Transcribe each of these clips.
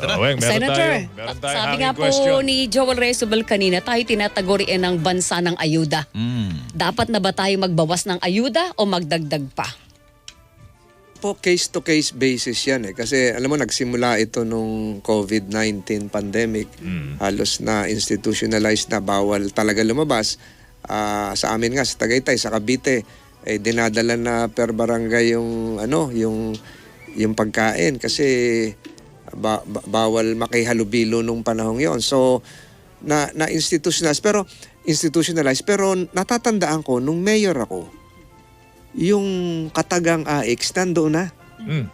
Tara. Oh, Weng, meron Senator, tayo, meron tayo sabi nga po question. ni Joel Rezubel kanina, tayo tinataguriin ng bansa ng ayuda. Mm. Dapat na ba tayo magbawas ng ayuda o magdagdag pa? po case-to-case basis yan eh. Kasi alam mo, nagsimula ito nung COVID-19 pandemic. Halos na institutionalized na bawal talaga lumabas. Ah, sa amin nga, sa Tagaytay, sa Cavite, eh, dinadala na per barangay yung, ano, yung, yung pagkain. Kasi ba- ba- bawal makihalubilo nung panahong yon So, na, na institutionalized. Pero, institutionalized. Pero natatandaan ko, nung mayor ako, yung katagang AX nandoon na. Mm.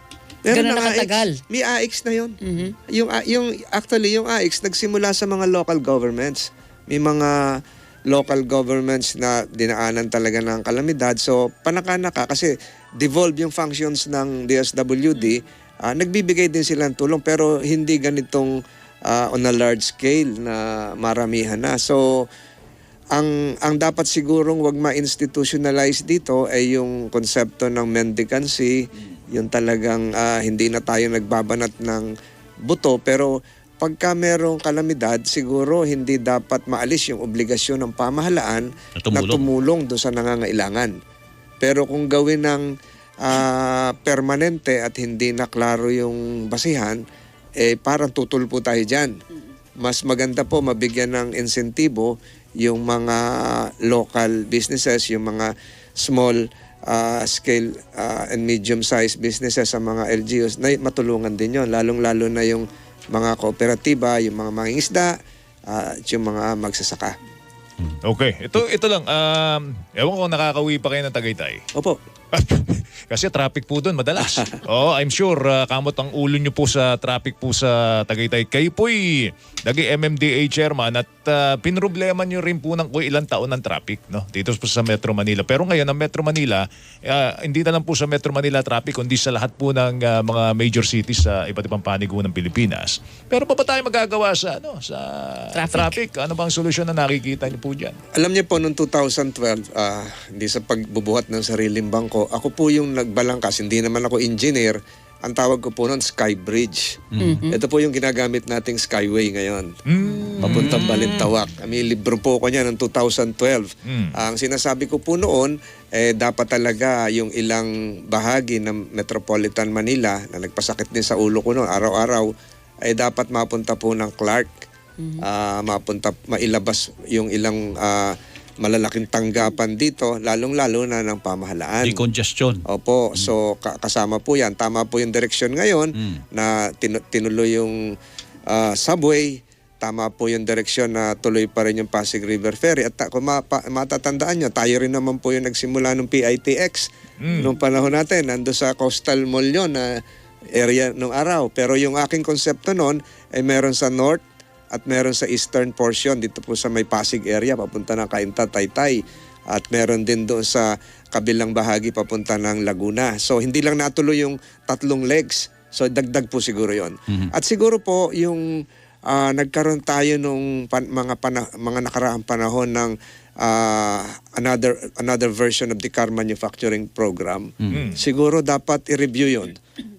Meron Ganun na katagal? AX. May AX na yun. Mhm. Yung, yung, actually, yung AX nagsimula sa mga local governments. May mga local governments na dinaanan talaga ng kalamidad. So, panaka-naka kasi devolve yung functions ng DSWD. Ah, nagbibigay din sila ng tulong pero hindi ganitong ah, on a large scale na maramihan na. So, ang ang dapat sigurong wag ma-institutionalize dito ay yung konsepto ng mendicancy, yung talagang ah, hindi na tayo nagbabanat ng buto pero pagka merong kalamidad siguro hindi dapat maalis yung obligasyon ng pamahalaan Na na tumulong. tumulong doon sa nangangailangan. Pero kung gawin ng ah, permanente at hindi na klaro yung basihan, eh parang tutulpo tayo dyan. Mas maganda po mabigyan ng insentibo yung mga local businesses, yung mga small ah, scale ah, and medium-sized businesses sa mga LGUs na matulungan din yon lalong-lalo na yung mga kooperatiba, yung mga mangingisda, ah, at yung mga magsasaka. Okay, ito ito lang. Um, ewan ko nakakawi pa kayo ng Tagaytay. Opo. Kasi traffic po doon madalas. oh, I'm sure uh, kamot ang ulo nyo po sa traffic po sa Tagaytay. Kayo po'y naging MMDA chairman at uh, pinroblema nyo rin po ng kung ilang taon ng traffic no? dito po sa Metro Manila. Pero ngayon ang Metro Manila, uh, hindi na lang po sa Metro Manila traffic kundi sa lahat po ng uh, mga major cities sa iba't ibang panig po ng Pilipinas. Pero pa ba tayo magagawa sa ano sa Traffic. traffic? Ano bang solusyon na nakikita nyo po dyan? Alam niyo po, noong 2012, ah, hindi sa pagbubuhat ng sariling bangko, ako po yung nagbalangkas, hindi naman ako engineer, ang tawag ko po noon, Sky Bridge. Ito po yung ginagamit nating Skyway ngayon. Papuntang Balintawak. May libro po ko niya noong 2012. Mm. Ang sinasabi ko po noon, eh, dapat talaga yung ilang bahagi ng Metropolitan Manila na nagpasakit din sa ulo ko noon, araw-araw, ay dapat mapunta po ng Clark. Ah, mapunta, mailabas yung ilang ah, malalaking tanggapan dito, lalong-lalo na ng pamahalaan. Decongestion. Opo, so ka- kasama po yan. Tama po yung direksyon ngayon Mm. na tinu- tinuloy yung ah, subway. Tama po yung direksyon na tuloy pa rin yung Pasig River Ferry. At kung mapa- matatandaan nyo, tayo rin naman po yung nagsimula ng PITX Mm. nung panahon natin. Nando sa coastal mall yun na area nung araw. Pero yung aking konsepto noon ay meron sa north at meron sa eastern portion dito po sa may Pasig area papunta ng Cainta, Taytay at meron din doon sa kabilang bahagi papunta ng Laguna. So hindi lang natuloy yung tatlong legs. So dagdag po siguro 'yon. At siguro po yung ah, nagkaroon tayo nung pan- mga pana- mga nakaraang panahon ng ah, another another version of the car manufacturing program. Siguro dapat i-review 'yon.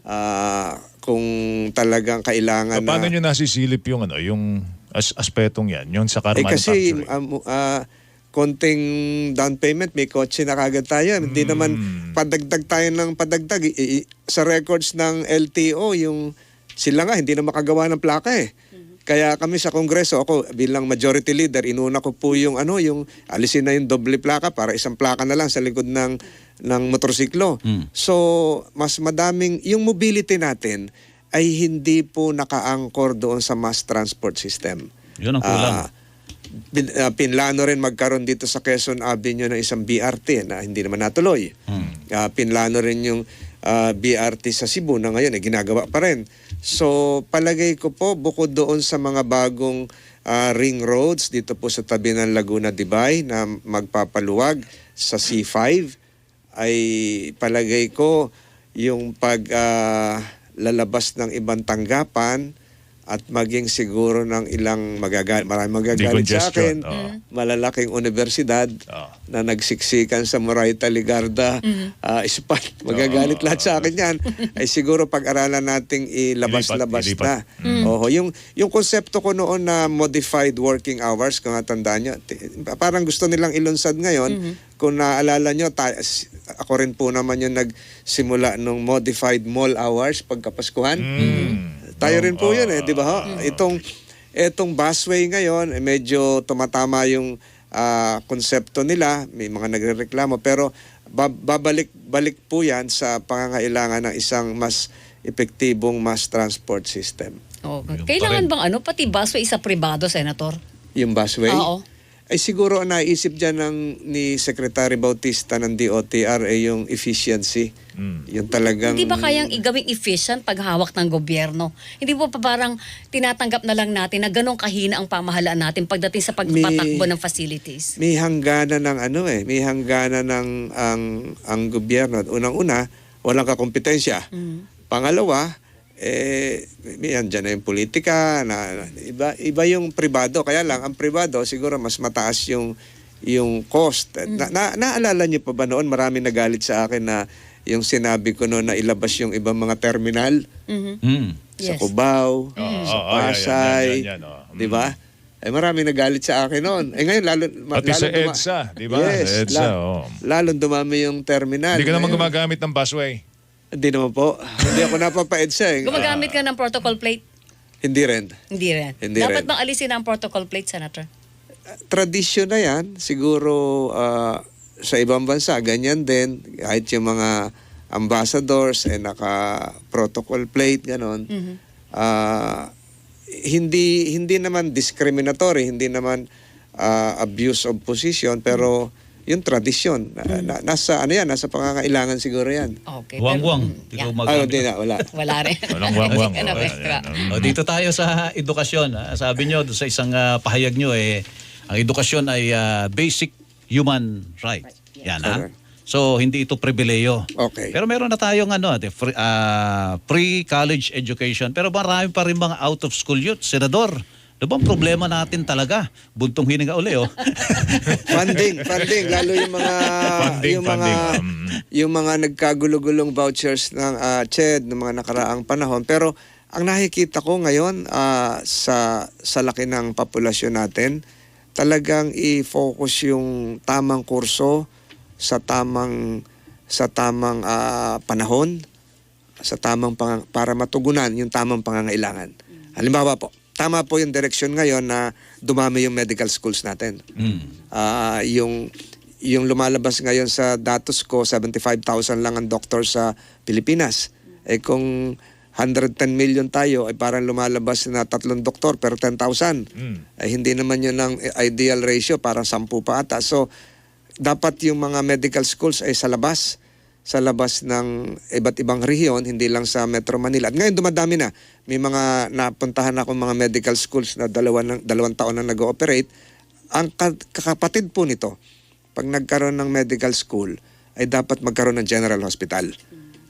Ah, kung talagang kailangan na Paano nyo nasisilip yung ano, yung as aspetong yan, yung sa car eh kasi um, ah, konting down payment, may kotse na kagad tayo. Hindi naman padagdag tayo ng padagdag. I- i- sa records ng LTO, yung sila nga hindi na makagawa ng plaka eh. Kaya kami sa Kongreso, ako bilang majority leader, inuna ko po yung ano, yung alisin na yung doble plaka para isang plaka na lang sa likod ng ng motorsiklo. So, mas madaming yung mobility natin ay hindi po nakaangkor doon sa mass transport system. Yun ang kulang. Bin, ah, pinlano rin magkaroon dito sa Quezon Avenue ng isang BRT na hindi naman natuloy. Ah, pinlano rin yung ah, BRT sa Cebu na ngayon eh, ginagawa pa rin. So palagay ko po bukod doon sa mga bagong ah, ring roads dito po sa tabi ng Laguna Dibay na magpapaluwag sa C5 ay palagay ko yung pag ah, lalabas ng ibang tanggapan at maging siguro ng ilang magagal maraming magagalit sa akin, oo. malalaking universidad Oo. na nagsiksikan sa Moraita Ligarda, ah, Ispat, magagalit lahat sa akin yan. ay siguro pag-aralan nating ilabas-labas Ilipat, na. Oo, yung yung konsepto ko noon na modified working hours, kung tandaan nyo, ti- parang gusto nilang ilunsad ngayon. Kung naalala nyo, ta- s- ako rin po naman yung nagsimula nung modified mall hours pagkapaskuhan. Mm. Tayo rin po yun eh, di ba ho? Itong, itong busway ngayon, eh, medyo tumatama yung ah, konsepto nila, may mga nagrereklamo, pero ba- babalik-balik po yan sa pangangailangan ng isang mas epektibong mass transport system. Oh, Yun pa kailangan rin. bang ano, pati busway isa pribado, Senator? Yung busway? Oo. Ay siguro ang naisip dyan ng, ni Secretary Bautista ng DOTR ay yung efficiency. Mm. Yung talagang... Hindi ba kayang igawing efficient pag hawak ng gobyerno? Hindi po pa parang tinatanggap na lang natin na ganong kahina ang pamahalaan natin pagdating sa pagpapatakbo May- ng facilities? may hangganan ng ano eh, may hangganan ng ang ang gobyerno. Unang-una, walang kakompetensya. Pangalawa, eh may andyan na yung politika na, na- iba iba yung pribado kaya lang ang pribado siguro mas mataas yung yung cost. Na, na, naalala niyo pa ba noon marami nagalit sa akin na yung sinabi ko noon na ilabas yung ibang mga terminal Mhm. Mm. sa Yes. Cubao, Oo, sa yan, Pasay, yan, yan, yan, oo. di ba? Eh marami nagalit sa akin noon. Eh ngayon lalo Pati sa EDSA, di ba? Yes, Sa EDSA, la- oo. lalong dumami yung terminal. Hindi ka naman gumagamit ng busway. Hindi naman po. hindi ako napapa-EDSA eh. Gumagamit ka ng protocol plate? Hindi rin. Hindi rin. Hindi Dapat rin. bang alisin ang protocol plate, Senator? Tradisyon na yan. Siguro ah, sa ibang bansa, ganyan din. Kahit yung mga ambassadors, eh, naka-protocol plate, ganon. Ah, hindi hindi naman discriminatory, hindi naman ah, abuse of position, pero yung tradisyon, na- na- nasa ano yan, nasa pangangailangan siguro yan. Okay. Wang-wang. pero- Di Yeah. ko Ay, magamit. hindi na, wala. Wala rin. Walang wang-wang. Ano, Oo, extra. yan, yan. O, dito tayo sa edukasyon. ah. Sabi nyo doon sa isang ah, pahayag nyo, eh, ang edukasyon ay ah, basic human right. Yan, ha? Correct. So, hindi ito pribileyo. Okay. Pero meron na tayong ano, the free, ah, pre-college education. Pero marami pa rin mga out-of-school youth. Senador, ano bang problema natin talaga? Buntong hininga uli, oh. funding, funding lalo yung mga Funding, yung mga funding, mm. yung mga nagkagulugulong vouchers ng ah, CHED ng mga nakaraang panahon pero ang nakikita ko ngayon ah, sa sa laki ng populasyon natin talagang i-focus yung tamang kurso sa tamang sa tamang ah, panahon sa tamang pang, para matugunan yung tamang pangangailangan. Halimbawa po, tama po yung direksyon ngayon na dumami yung medical schools natin. Mm. Ah, yung yung lumalabas ngayon sa datos ko 75,000 lang ang doktor sa Pilipinas. Eh kung 110 million tayo ay parang lumalabas na tatlong doktor per 10,000. Mm. Ay hindi naman yun ang ideal ratio, parang 10 pa ata. So dapat yung mga medical schools ay sa labas sa labas ng iba't ibang rehiyon, hindi lang sa Metro Manila. At ngayon dumadami na. May mga napuntahan ako mga medical schools na dalawa ng, dalawang taon na nag-ooperate. Ang ka- kakapatid po nito, pag nagkaroon ng medical school, ay dapat magkaroon ng general hospital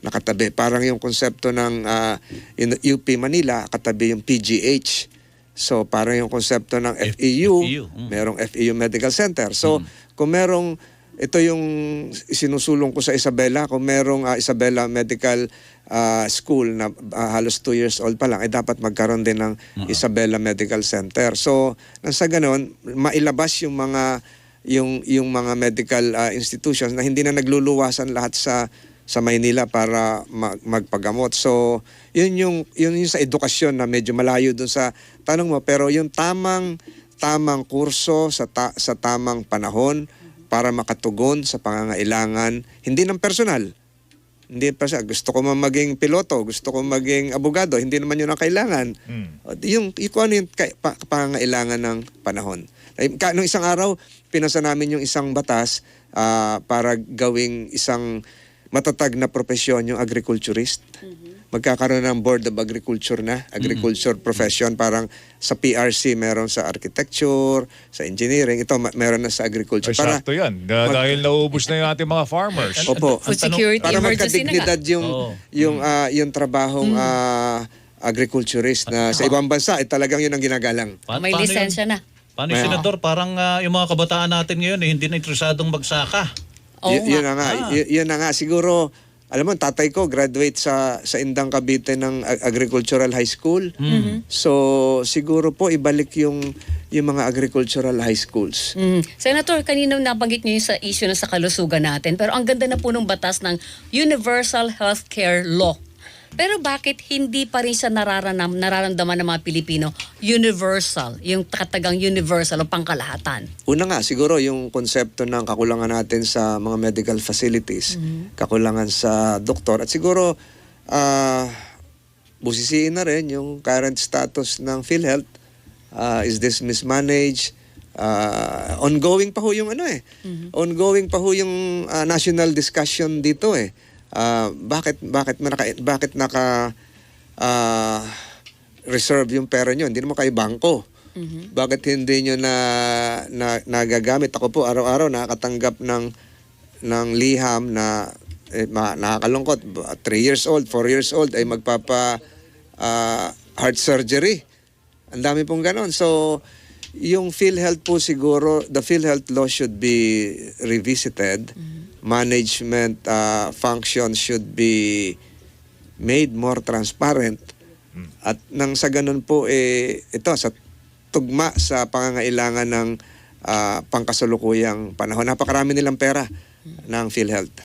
nakatabi. Parang yung konsepto ng ah, yung UP Manila, katabi yung PGH. So parang yung konsepto ng FEU, FEU, mm. merong FEU Medical Center. So kung merong ito yung sinusulong ko sa Isabela, kung merong ah, Isabela Medical ah, School na ah, halos 2 years old pa lang, ay dapat magkaroon din ng Isabela Medical Center. So, nang sa ganun, mailabas yung mga yung yung mga medical ah, institutions na hindi na nagluluwasan lahat sa sa Maynila para mag- magpagamot. So, yun yung yun yung sa edukasyon na medyo malayo dun sa tanong mo pero yung tamang tamang kurso sa ta- sa tamang panahon para makatugon sa pangangailangan hindi ng personal. Hindi pa siya gusto ko man maging piloto, gusto ko maging abogado, hindi naman yun ang kailangan. Mm. Yung, yung kung ano yung kay- pa- pangangailangan ng panahon. Ka- Nung isang araw, pinasa namin yung isang batas ah, para gawing isang matatag na profesyon yung agriculturist. Magkakaroon ng Board of Agriculture na, agriculture profession. Parang sa PRC, meron sa architecture, sa engineering. Ito, meron na sa agriculture. Ay, sakto yan. Da- dahil nauubos na yung ating mga farmers. Opo. Food security para magkadignidad yung Oo. yung ah, yung trabahong ah, agriculturist na sa ibang bansa, eh, talagang yun ang ginagalang. Pa- May lisensya na. Paano yung senador? Parang ah, yung mga kabataan natin ngayon eh, hindi na interesadong magsaka. Oo Y- yun nga. na nga, Ah. y- yun na nga. Siguro, alam mo, tatay ko graduate sa sa Indang Cavite ng Ag- Agricultural High School. So, siguro po ibalik yung yung mga agricultural high schools. Mm. Senator, kanina nabanggit niyo yung sa issue na sa kalusugan natin, pero ang ganda na po ng batas ng Universal Healthcare Law. Pero bakit hindi pa rin siya nararanam, nararamdaman ng mga Pilipino universal, yung katagang universal o pangkalahatan? Una nga, siguro yung konsepto ng kakulangan natin sa mga medical facilities, kakulangan sa doktor, at siguro ah busisiin na rin yung current status ng PhilHealth. Ah, is this mismanaged? Ah, ongoing pa ho yung ano eh. Ongoing pa ho yung ah, national discussion dito eh. Ah, bakit bakit naka bakit naka ah, reserve yung pera nyo? Hindi naman kayo bangko. Bakit hindi nyo na, na nagagamit? Ako po araw-araw nakakatanggap ng ng liham na eh, ma, nakakalungkot. 3 years old, 4 years old ay magpapa ah, heart surgery. Ang dami pong ganon. So, yung PhilHealth po siguro, the PhilHealth law should be revisited. Management ah, functions should be made more transparent. At nang sa ganun po, eh, ito, sa tugma sa pangangailangan ng ah, pangkasalukuyang panahon. Napakarami nilang pera ng PhilHealth.